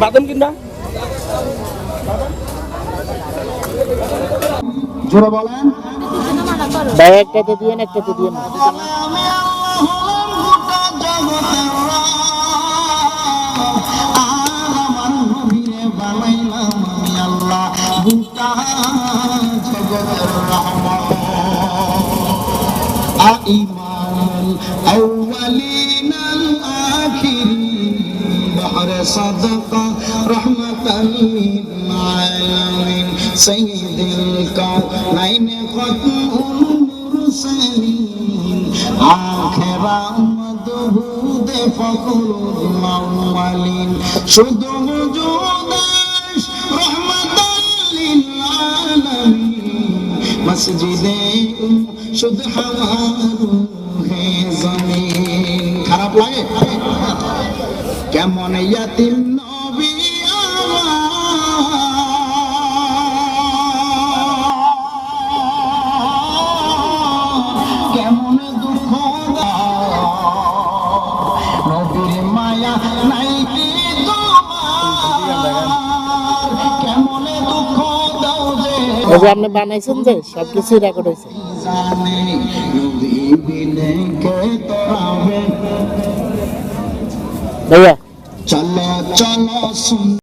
বাদাম কিনবা? জোরে বলেন। ভাই একটাতে দিয়ে একটাতে দিয়ে বানাইলাম আমি আল্লাহ গোটা জগতের রহমান ইমানুল আউয়ালিন আল আখিরিন বাহরে সাদাকা রহমাতাল লিল আলামিন সাইয়্যিদুল কাউনাইন খাতমুল শুধু মসজিদে শুধু হাওয়ারু হে জমিন। খারাপ লাগে? কেমন ইয়াতিম নবী কেমন দুঃখ নবীর মায়া নাই কি ওই যে আপনি বানাইছেন যে সব কিছুই রেকর্ড হয়েছে ভাইয়া। চলো চলো